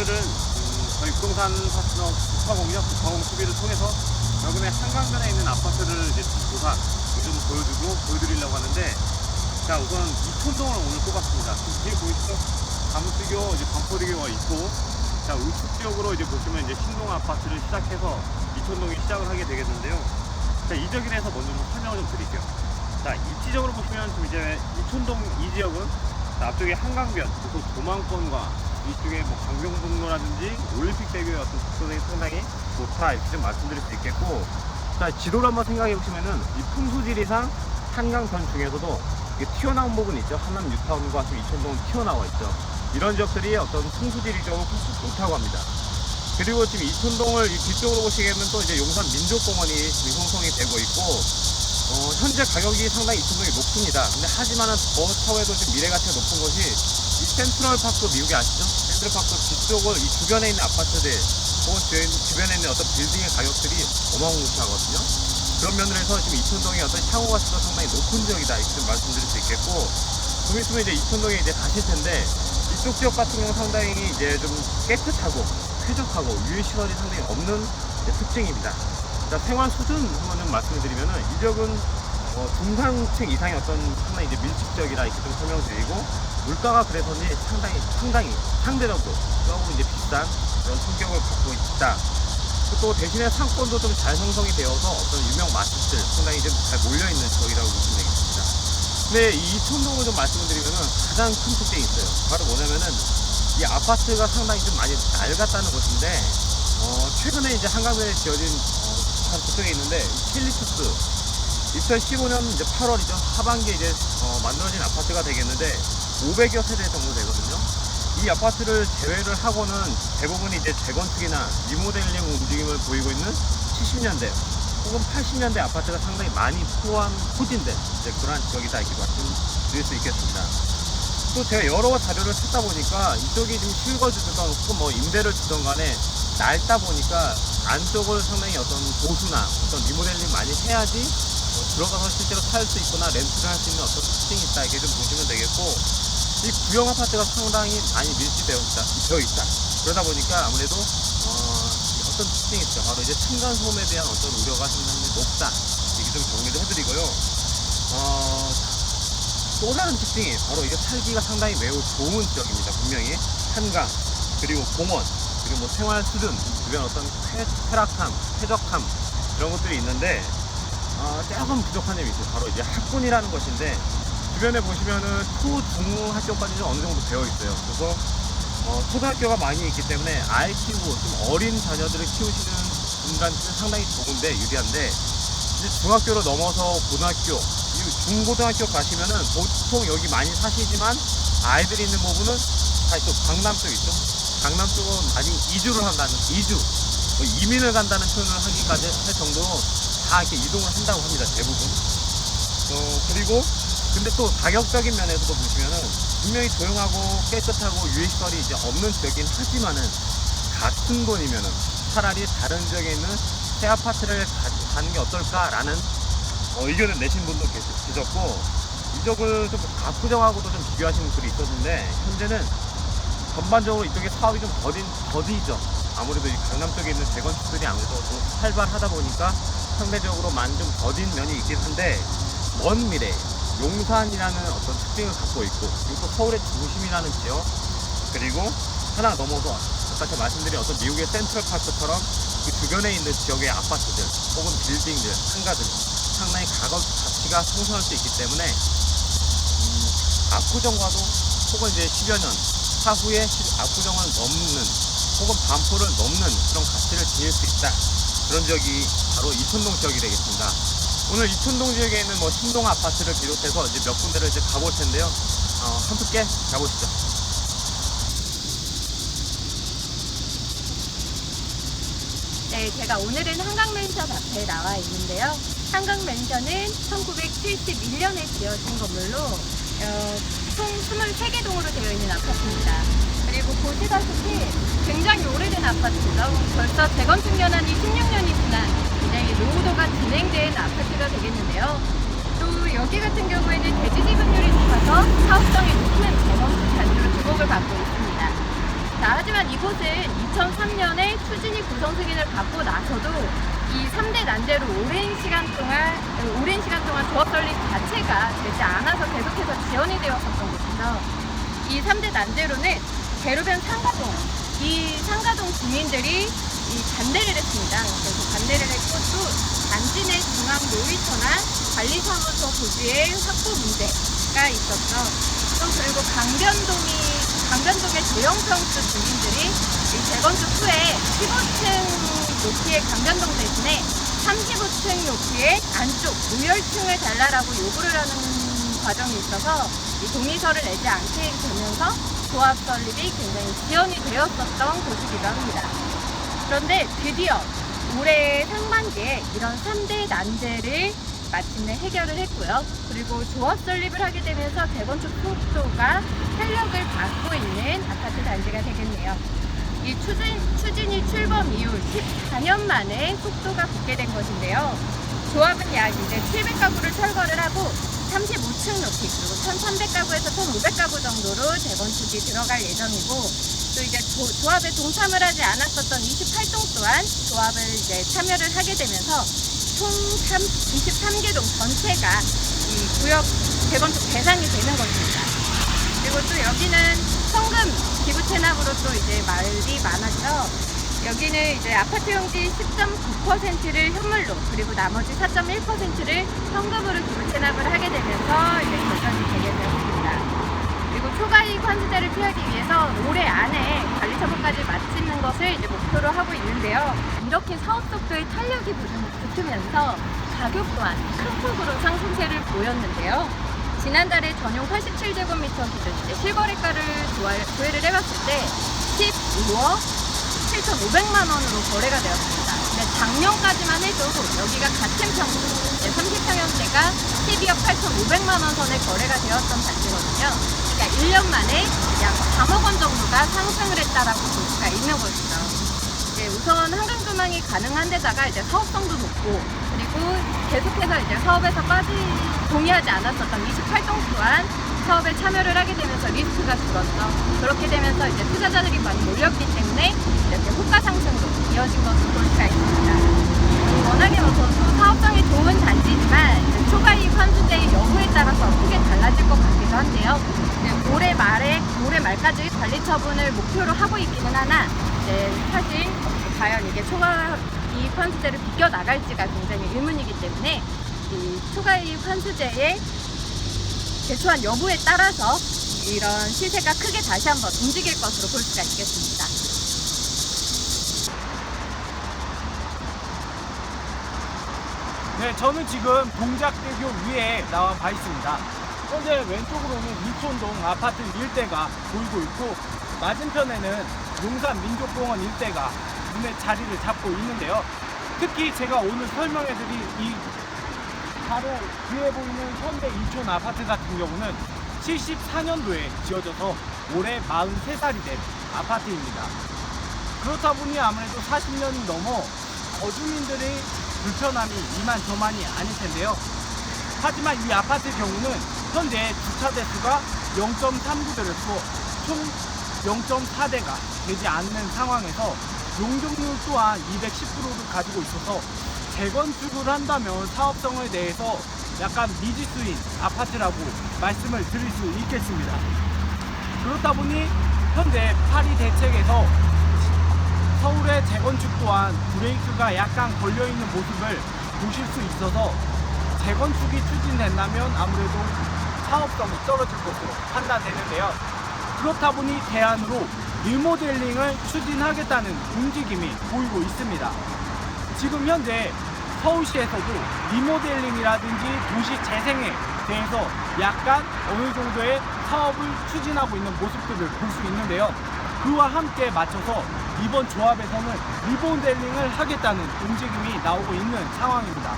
오늘은 음, 저희 부동산 파트너 국화공역 국화공 TV를 통해서 여금의 한강변에 있는 아파트를 이제 조사 좀 보여주고 보여드리려고 하는데 자 우선 이촌동을 오늘 뽑았습니다. 뒤에 보이시죠? 감수교 이제 반포대교가 있고 자 우측 지역으로 이제 보시면 이제 신동 아파트를 시작해서 이촌동이 시작을 하게 되겠는데요. 자 이적인에서 먼저 좀 설명을 좀 드릴게요. 자 입지적으로 보시면 지금 이제 이촌동 이 지역은 자, 앞쪽에 한강변, 그리고 도망권과 이쪽에 뭐 강경북로라든지 올림픽 대교의 어떤 특성이 상당히 좋다 이렇게 좀 말씀드릴 수 있겠고 자 지도를 한번 생각해 보시면은 이 풍수지리상 한강변 중에서도 이게 튀어나온 부분 있죠 한남 뉴타운과 이천동은 튀어나와 있죠 이런 지역들이 어떤 풍수지리적으로 좋다고 합니다 그리고 지금 이천동을 이 뒤쪽으로 보시게 되면 또 이제 용산 민족공원이 지금 형성이 되고 있고 어, 현재 가격이 상당히 이천동이 높습니다. 근데 하지만은 더 차후에도 지금 미래 가치가 높은 것이 이 센트럴 파크 미국에 아시죠? 센트럴 파크 뒤쪽을 이 주변에 있는 아파트들 혹은 주변, 주변에 있는 어떤 빌딩의 가격들이 어마무시하거든요. 그런 해서 지금 이천동의 어떤 향후 가치가 상당히 높은 지역이다 이렇게 좀 말씀드릴 수 있겠고 좀 있으면 이제 이천동에 이제 가실 텐데 이쪽 지역 같은 경우는 상당히 이제 좀 깨끗하고 쾌적하고 유해시설이 상당히 없는 특징입니다. 자, 생활 수준 한번 좀 말씀을 드리면은 이 지역은 어, 중상층 이상의 어떤 상당히 이제 밀집적이라 이렇게 좀 설명드리고 물가가 그래서인지 상당히 상당히 상대적으로 조금 이제 비싼 그런 성격을 갖고 있다. 또 대신에 상권도 좀 잘 형성이 되어서 어떤 유명 맛집들 상당히 좀 잘 몰려 있는 지역이라고 보시면 되겠습니다. 근데 이 이촌동을 좀 말씀을 드리면은 가장 큰 특징이 있어요. 바로 뭐냐면은 이 아파트가 상당히 좀 많이 낡았다는 것인데 어, 최근에 이제 한강변에 지어진 어, 한 그쪽에 있는데 킬리투스 2015년 이제 8월 이죠 하반기에 이제 어, 만들어진 아파트가 되겠는데 500여 세대 정도 되거든요. 이 아파트를 제외를 하고는 대부분 이제 재건축이나 리모델링 움직임을 보이고 있는 70년대 혹은 80년대 아파트가 상당히 많이 포함 소진된 이제 그러한 지역이다 이렇게 말씀드릴 수 있겠습니다. 또 제가 여러 자료를 찾다 보니까 이쪽이 좀 실거주든 혹은 뭐 임대를 주던 간에 낡다 보니까 안쪽을 상당히 어떤 보수나 어떤 리모델링 많이 해야지 어, 들어가서 실제로 살 수 있거나 렌트를 할 수 있는 어떤 특징이 있다 이렇게 좀 보시면 되겠고 이 구형 아파트가 상당히 많이 밀집되어 있다, 되어 있다. 그러다 보니까 아무래도 어, 떤 특징이 있죠. 바로 이제 층간 소음에 대한 어떤 우려가 상당히 높다. 이렇게 좀 정리를 해드리고요. 어, 또 다른 특징이 바로 이게 살기가 상당히 매우 좋은 지역입니다. 분명히 한강 그리고 공원 그리고 뭐 생활 수준 주변 어떤 쾌, 쾌락함, 쾌적함 이런 것들이 있는데 어, 조금 부족한 점이 있어요. 바로 이제 학군이라는 것인데 주변에 보시면은 초, 중 학교까지 좀 어느 정도 되어 있어요. 그래서 어, 초등학교가 많이 있기 때문에 아이 키우고 좀 어린 자녀들을 키우시는 분들한테는 상당히 좋은데 유리한데 이제 중학교로 넘어서 고등학교, 이 중고등학교 가시면은 보통 여기 많이 사시지만 아이들이 있는 부분은 다 이쪽 강남 쪽 있죠. 강남 쪽은 아직 이주를 한다는 이주, 뭐 이민을 간다는 표현을 하기까지 할 정도로 다 이렇게 이동을 한다고 합니다. 대부분. 어, 그리고 근데 또 가격적인 면에서도 보시면은 분명히 조용하고 깨끗하고 유해시설이 이제 없는 지역이긴 하지만은 같은 돈이면은 차라리 다른 지역에 있는 새 아파트를 가, 가는 게 어떨까라는 어, 의견을 내신 분도 계셨고 이쪽을 좀 압구정하고도 좀 비교하시는 분이 있었는데 현재는 전반적으로 이쪽에 사업이 좀 더딘, 더디죠. 아무래도 이 강남 쪽에 있는 재건축들이 아무래도 좀 활발하다 보니까 상대적으로 많이 좀 더딘 면이 있긴 한데 먼 미래 용산이라는 어떤 특징을 갖고 있고 그리고 또 서울의 중심이라는 지역 그리고 하나 넘어서 아까 제가 말씀드린 어떤 미국의 센트럴 파크처럼 그 주변에 있는 지역의 아파트들 혹은 빌딩들 상가들 상당히 가격 가치가 상승할 수 있기 때문에 음, 압구정과도 혹은 이제 10여 년 차후에 시- 압구정을 넘는 혹은 반포를 넘는 그런 가치를 지닐 수 있다. 그런 지역이 바로 이촌동 지역이 되겠습니다. 오늘 이촌동 지역에 있는 뭐 신동 아파트를 비롯해서 이제 몇 군데를 이제 가볼 텐데요. 어, 함께 가보시죠. 네, 제가 오늘은 한강맨션 앞에 나와 있는데요. 한강맨션은 1971년에 지어진 건물로 어, 총 23개 동으로 되어 있는 아파트입니다. 그리고 보시다시피 굉장히 오래된 아파트죠. 벌써 재건축 연한이 16년이 지난 굉장히 노후도가 진행된 아파트가 되겠는데요. 또 여기 같은 경우에는 대지 지분율이 높아서 사업성이 높은 재건축 단지로 주목을 받고 있습니다. 자, 하지만 이곳은 2003년에 추진이 구성 승인을 받고 나서도 이 3대 난제로 오랜 시간 동안, 오랜 시간 동안 조합 설립 자체가 되지 않아서 계속해서 지연이 되었었던 곳이죠. 이 3대 난제로는 대로변 상가동, 이 상가동 주민들이 이 반대를 했습니다. 그래서 반대를 했고 또 단지 내 중앙 놀이터나 관리사무소 부지의 확보 문제가 있었죠. 또 그리고 강변동이 강변동의 대형평수 주민들이 이 재건축 후에 15층 높이의 강변동 대신에 35층 높이의 안쪽 우열층을 달라라고 요구를 하는 과정이 있어서 이 동의서를 내지 않게 되면서 조합 설립이 굉장히 지연이 되었었던 곳이기도 합니다. 그런데 드디어 올해 상반기에 이런 3대 난제를 마침내 해결을 했고요. 그리고 조합 설립을 하게 되면서 재건축 속도가 탄력을 받고 있는 아파트 단지가 되겠네요. 이 추진, 추진이 출범 이후 14년 만에 속도가 붙게 된 것인데요. 조합은 약 이제 700가구를 철거를 하고 35층 높이 그리고 1,300가구에서 1,500가구 정도로 재건축이 들어갈 예정이고 또 이제 조, 조합에 동참을 하지 않았었던 28동 또한 조합을 이제 참여를 하게 되면서 총 3, 23개 동 전체가 이 구역 재건축 대상이 되는 것입니다. 그리고 또 여기는 성금 기부 체납으로 또 이제 말이 많았죠. 여기는 이제 아파트 용지 10.9%를 현물로 그리고 나머지 4.1%를 현금으로 기부 체납을 하게 되면서 이제 결정이 되게 되었습니다. 그리고 초과이익 환수제를 피하기 위해서 올해 안에 관리 처분까지 마치는 것을 이제 목표로 하고 있는데요. 이렇게 사업 속도에 탄력이 붙- 붙으면서 가격 또한 큰 폭으로 상승세를 보였는데요. 지난달에 전용 87제곱미터 기준 실거래가를 조회- 조회를 해봤을 때 15억 7,500만 원으로 거래가 되었습니다. 근데 작년까지만 해도 여기가 같은 평수 30평형대가 12억 8,500만 원 선에 거래가 되었던 단지거든요. 그러니까 1년 만에 약 3억 원 정도가 상승을 했다라고 볼 수가 있는 것이죠. 이제 우선 한강조망이 가능한 데다가 이제 사업성도 높고 그리고 계속해서 이제 사업에서 빠지 동의하지 않았었던 28동 또한 사업에 참여를 하게 되면서 리스크가 줄었죠. 그렇게 되면서 이제 투자자들이 많이 몰렸기 때문에 이렇게 호가 상승으로 이어진 것을 볼 수가 있습니다. 이 워낙에 뭐 저- 사업성이 좋은 단지지만 초과이익 환수제의 여부에 따라서 크게 달라질 것 같기도 한데요. 이제 올해 말에 올해 말까지 관리 처분을 목표로 하고 있기는 하나 이제 사실 과연 이게 초과이익 환수제를 비껴 나갈지가 굉장히 의문이기 때문에 이 초과이익 환수제의 제초한 여부에 따라서 이런 시세가 크게 다시 한번 움직일 것으로 볼 수가 있겠습니다. 네, 저는 지금 동작대교 위에 나와 가 있습니다. 현재 왼쪽으로는 이촌동 아파트 일대가 보이고 있고 맞은편에는 용산 민족공원 일대가 눈에 자리를 잡고 있는데요. 특히 제가 오늘 설명해드릴 이 바로 뒤에 보이는 현대 이촌 아파트 같은 경우는 74년도에 지어져서 올해 43살이 된 아파트입니다. 그렇다 보니 아무래도 40년이 넘어 거주민들의 불편함이 이만저만이 아닐 텐데요. 하지만 이 아파트 경우는 현재 주차 대수가 0.39대로서 총 0.4대가 되지 않는 상황에서 용적률 또한 210%를 가지고 있어서 재건축을 한다면 사업성에 대해서 약간 미지수인 아파트라고 말씀을 드릴 수 있겠습니다. 그렇다 보니 현재 파리 대책에서 서울의 재건축 또한 브레이크가 약간 걸려있는 모습을 보실 수 있어서 재건축이 추진된다면 아무래도 사업성이 떨어질 것으로 판단되는데요. 그렇다 보니 대안으로 리모델링을 추진하겠다는 움직임이 보이고 있습니다. 지금 현재 서울시에서도 리모델링이라든지 도시 재생에 대해서 약간 어느 정도의 사업을 추진하고 있는 모습들을 볼 수 있는데요. 그와 함께 맞춰서 이번 조합에서는 리모델링을 하겠다는 움직임이 나오고 있는 상황입니다.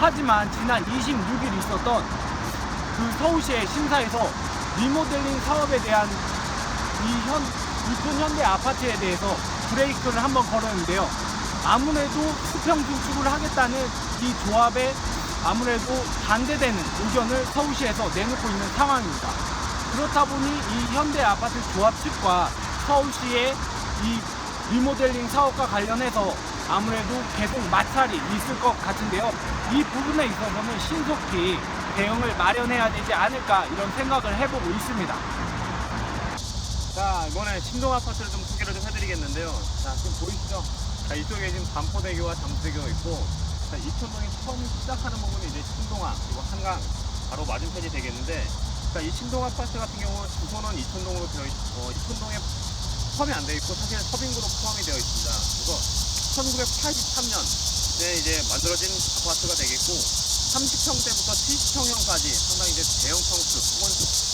하지만 지난 26일 있었던 그 서울시의 심사에서 리모델링 사업에 대한 이 현, 이촌 현대 아파트에 대해서 브레이크를 한번 걸었는데요. 아무래도 수평 구축을 하겠다는 이 조합에 아무래도 반대되는 의견을 서울시에서 내놓고 있는 상황입니다. 그렇다 보니 이 현대 아파트 조합 측과 서울시의 이 리모델링 사업과 관련해서 아무래도 계속 마찰이 있을 것 같은데요. 이 부분에 있어서는 신속히 대응을 마련해야 되지 않을까 이런 생각을 해보고 있습니다. 자 이번에 신동 아파트를 좀 소개를 좀 해드리겠는데요. 자 지금 보이시죠? 자 이쪽에 지금 반포대교와 잠수대교가 있고 자 이천동이 처음 시작하는 부분이 이제 신동아 그리고 한강 바로 맞은편이 되겠는데 자 이 신동 아파트 같은 경우는 주소는 이천동으로 되어 있, 어, 이천동에 포함이 안 되어 있고 사실 서빙구로 포함이 되어 있습니다. 그래서 1983년 에 이제 만들어진 아파트가 되겠고 30평대부터 70평형까지 상당히 이제 대형 평수 혹은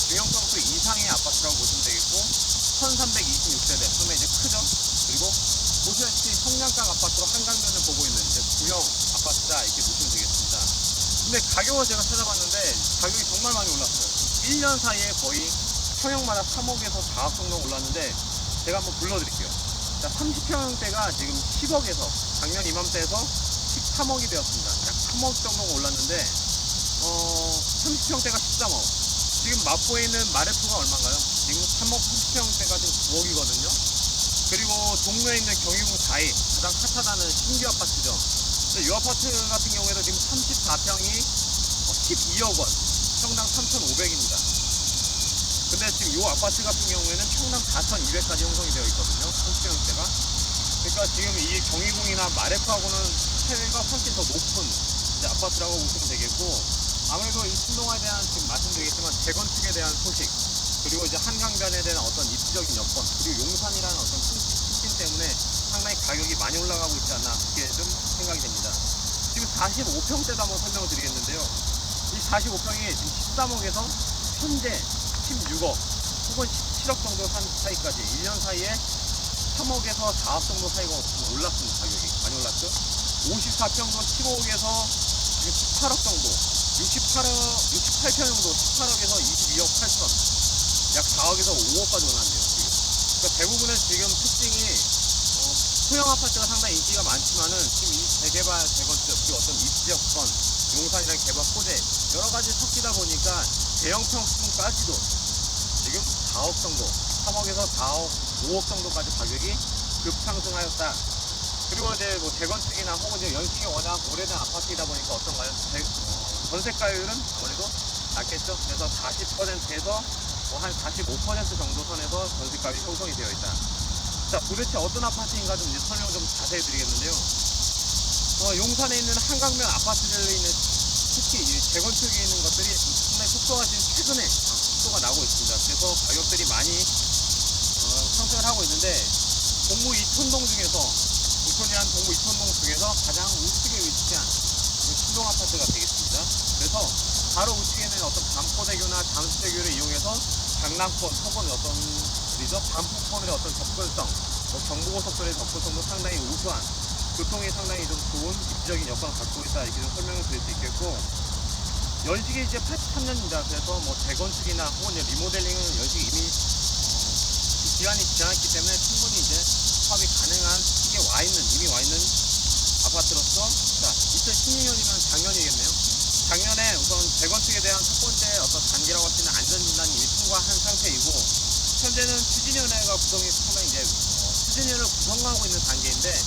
중형 평수 이상의 아파트라고 보시면 되겠고 1326세대 상당히 이제 크죠. 그리고 보시다 성량강 아파트로 한강변을 보고 있는 이제 구형 아파트다 이렇게 보시면 되겠습니다. 근데 가격을 제가 찾아봤는데 가격이 정말 많이 올랐어요. 1년 사이에 거의 평형마다 3억에서 4억 정도 올랐는데 제가 한번 불러드릴게요. 자, 30평형대가 지금 10억에서 작년 이맘때에서 13억이 되었습니다. 약 3억 정도가 올랐는데 어, 30평대가 13억. 지금 있는 마레프가 얼마인가요? 지금 3억 30평대가 지금 9억이거든요. 그리고 동묘에 있는 경희궁 4위 가장 핫하다는 신규 아파트죠. 이 아파트 같은 경우에도 지금 34평이 12억 원, 평당 3,500입니다. 근데 지금 이 아파트 같은 경우에는 평당 4,200까지 형성이 되어 있거든요. 30평대가. 그러니까 지금 이 경희궁이나 마레프하고는 세대가 훨씬 더 높은 아파트라고 보시면 되겠고 아무래도 이 신동화에 대한 지금 말씀드리겠지만 재건축에 대한 소식 그리고 이제 한강변에 대한 어떤 입지적인 여건 그리고 용산이라는 어떤 큰 특징 때문에 상당히 가격이 많이 올라가고 있지 않나 그렇게 좀 생각이 됩니다. 지금 45평대도 한번 설명을 드리겠는데요. 이 45평이 지금 13억에서 현재 16억 혹은 17억 정도 산 사이까지 1년 사이에 3억에서 4억 정도 사이가 좀 올랐습니다. 가격이 많이 올랐죠. 54평도 15억에서 지금 18억 정도 68억, 68평 정도 18억에서 22억 8천 약 4억에서 5억까지 올랐네요. 지금. 그러니까 대부분의 지금 특징이 어, 소형 아파트가 상당히 인기가 많지만은 지금 이 재개발, 재건축, 그 어떤 입지 여건, 용산이랑 개발 호재 여러 가지 섞이다 보니까 대형 평수까지도 지금 4억 정도, 3억에서 4억, 5억 정도까지 가격이 급상승하였다. 그리고 이제 뭐 재건축이나 혹은 이제 연식이 워낙 오래된 아파트이다 보니까 어떤가요? 재- 어, 전세가율은 아무래도 낮겠죠. 그래서 40%에서 뭐 한 45% 정도 선에서 전세가율이 형성이 되어 있다. 자, 도대체 어떤 아파트인가 좀 이제 설명 좀 자세히 드리겠는데요. 어, 용산에 있는 한강변 아파트들에 있는 특히 이 재건축에 있는 것들이 상당히 속도가 지금 최근에 어, 속도가 나고 있습니다. 그래서 가격들이 많이 어, 상승을 하고 있는데 동무 이촌동 중에서 부천이 한 동무 이촌동 중에서 가장 우측에 위치한 그 신동 아파트가 되겠습니다. 그래서 바로 우측에는 어떤 반포대교나 잠수대교를 이용해서 강남권 혹은 어떤 우리죠 반포권의 어떤 접근성, 뭐 경부고속도로의 접근성도 상당히 우수한 교통이 상당히 좀 좋은 입지적인 여건을 갖고 있다 이렇게 좀 설명을 드릴 수 있겠고 연식이 이제 83년입니다. 그래서 뭐 재건축이나 혹은 이제 리모델링은 연식이 이미 어, 기간이 지났기 때문에 충분히 이제 사업이 가능한 시기에 와 있는 이미 와 있는 아파트로서 자 2016년이면 작년이겠네요. 작년에 우선 재건축에 대한 첫 번째 어떤 단계라고 할 수 있는 안전진단이 이미 통과한 상태이고 현재는 추진위원회가 구성이 상당히 이제 어, 추진위원회를 구성하고 있는 단계인데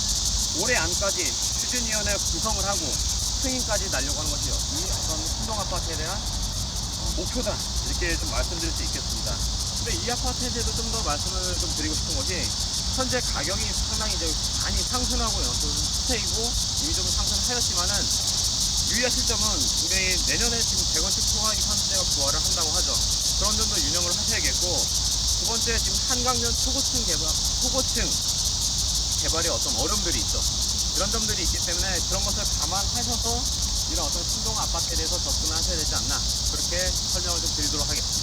올해 안까지 추진위원회 구성을 하고 승인까지 날려고 하는 것이 이 어떤 신동 아파트에 대한 어, 목표다 이렇게 좀 말씀드릴 수 있겠습니다. 근데 이 아파트에 대해서 좀 더 말씀을 좀 드리고 싶은 것이 현재 가격이 상당히 이제 많이 상승하고 어떤 추세이고 이미 좀 상승하였지만은 유의하실 점은 분명히 내년에 지금 재건축 초과기 환수제가 부활을 한다고 하죠. 그런 점도 유념을 하셔야겠고 두 번째 지금 한강변 초고층 개발, 초고층 개발에 어떤 어려움들이 있죠. 이런 점들이 있기 때문에 그런 것을 감안하셔서 이런 어떤 신동 아파트에 대해서 접근하셔야 되지 않나 그렇게 설명을 좀 드리도록 하겠습니다.